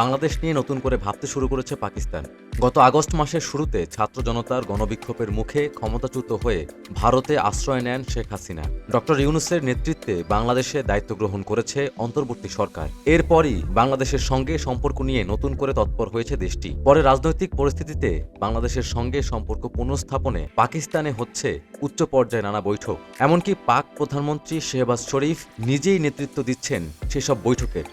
বাংলাদেশ নিয়ে নতুন করে ভাবতে শুরু করেছে পাকিস্তান। গত আগস্ট মাসের শুরুতে ছাত্র জনতার গণবিক্ষোভের মুখে ক্ষমতাচ্যুত হয়ে ভারতে আশ্রয় নেন শেখ হাসিনা। ডক্টর ইউনুসের নেতৃত্বে বাংলাদেশে দায়িত্ব গ্রহণ করেছে অন্তর্বর্তী সরকার। এরপরই বাংলাদেশের সঙ্গে সম্পর্ক নিয়ে নতুন করে তৎপর হয়েছে দেশটি। পরে রাজনৈতিক পরিস্থিতিতে বাংলাদেশের সঙ্গে সম্পর্ক পুনঃস্থাপনে পাকিস্তানে হচ্ছে উচ্চ পর্যায়ে নানা বৈঠক। এমনকি পাক প্রধানমন্ত্রী শেহবাজ শরীফ নিজেই নেতৃত্ব দিচ্ছেন সেসব বৈঠকের।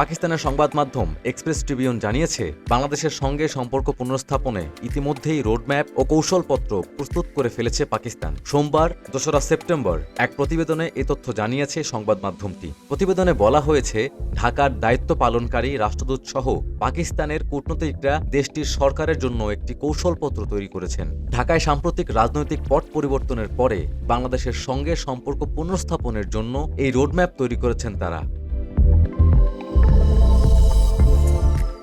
পাকিস্তানের সংবাদ মাধ্যম এক্সপ্রেস ট্রিবিউন জানিয়েছে, বাংলাদেশের সঙ্গে সম্পর্ক পুনর্স্থাপনে ইতিমধ্যেই রোডম্যাপ ও কৌশলপত্র প্রস্তুত করে ফেলেছে পাকিস্তান। সোমবার, দোসরা সেপ্টেম্বর, এক প্রতিবেদনে এ তথ্য জানিয়েছে সংবাদ মাধ্যমটি। প্রতিবেদনে বলা হয়েছে, ঢাকার দায়িত্ব পালনকারী রাষ্ট্রদূত সহ পাকিস্তানের কূটনীতিকরা দেশটির সরকারের জন্য একটি কৌশলপত্র তৈরি করেছেন। ঢাকায় সাম্প্রতিক রাজনৈতিক পট পরিবর্তনের পরে বাংলাদেশের সঙ্গে সম্পর্ক পুনর্স্থাপনের জন্য এই রোডম্যাপ তৈরি করেছেন তারা।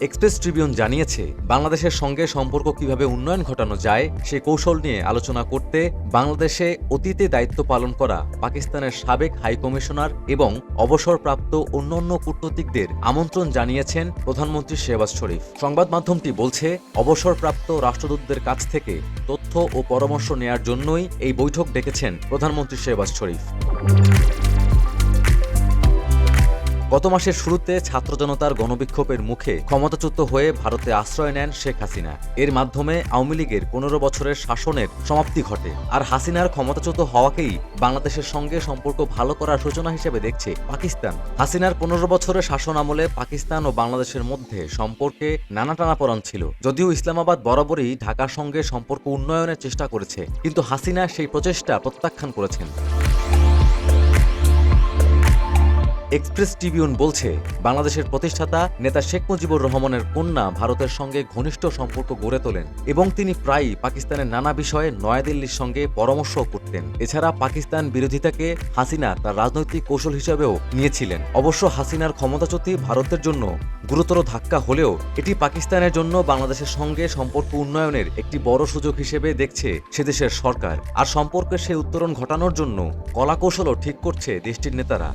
এক্সপ্রেস ট্রিবিউন জানিয়েছে, বাংলাদেশের সঙ্গে সম্পর্ক কীভাবে উন্নয়ন ঘটানো যায় সে কৌশল নিয়ে আলোচনা করতে বাংলাদেশে অতীতে দায়িত্ব পালন করা পাকিস্তানের সাবেক হাইকমিশনার এবং অবসরপ্রাপ্ত অন্যান্য কূটনীতিকদের আমন্ত্রণ জানিয়েছেন প্রধানমন্ত্রী শেহবাজ শরীফ। সংবাদ মাধ্যমটি বলছে, অবসরপ্রাপ্ত রাষ্ট্রদূতদের কাছ থেকে তথ্য ও পরামর্শ নেয়ার জন্যই এই বৈঠক ডেকেছেন প্রধানমন্ত্রী শেহবাজ শরীফ। গত মাসের শুরুতে ছাত্র জনতার গণবিক্ষোভের মুখে ক্ষমতাচ্যুত হয়ে ভারতে আশ্রয় নেন শেখ হাসিনা। এর মাধ্যমে আওয়ামী লীগের পনেরো বছরের শাসনের সমাপ্তি ঘটে। আর হাসিনার ক্ষমতাচ্যুত হওয়াকেই বাংলাদেশের সঙ্গে সম্পর্ক ভালো করার সূচনা হিসেবে দেখছে পাকিস্তান। হাসিনার পনেরো বছরের শাসন আমলে পাকিস্তান ও বাংলাদেশের মধ্যে সম্পর্কে নানা টানাপড়ন ছিল। যদিও ইসলামাবাদ বরাবরই ঢাকার সঙ্গে সম্পর্ক উন্নয়নের চেষ্টা করেছে, কিন্তু হাসিনা সেই প্রচেষ্টা প্রত্যাখ্যান করেছেন। এক্সপ্রেস ট্রিবিউন বলছে, বাংলাদেশের প্রতিষ্ঠাতা নেতা শেখ মুজিবুর রহমানের কন্যা ভারতের সঙ্গে ঘনিষ্ঠ সম্পর্ক গড়ে তোলেন এবং তিনি প্রায়ই পাকিস্তানের নানা বিষয়ে নয়াদিল্লির সঙ্গে পরামর্শ করতেন। এছাড়া পাকিস্তান বিরোধিতাকে হাসিনা তার রাজনৈতিক কৌশল হিসেবেও নিয়েছিলেন। অবশ্য হাসিনার ক্ষমতাচ্যুতি ভারতের জন্য গুরুতর ধাক্কা হলেও এটি পাকিস্তানের জন্য বাংলাদেশের সঙ্গে সম্পর্ক উন্নয়নের একটি বড় সুযোগ হিসেবে দেখছে সেদেশের সরকার। আর সম্পর্কের সেই উত্তরণ ঘটানোর জন্য কলাকৌশলও ঠিক করছে দেশটির নেতারা।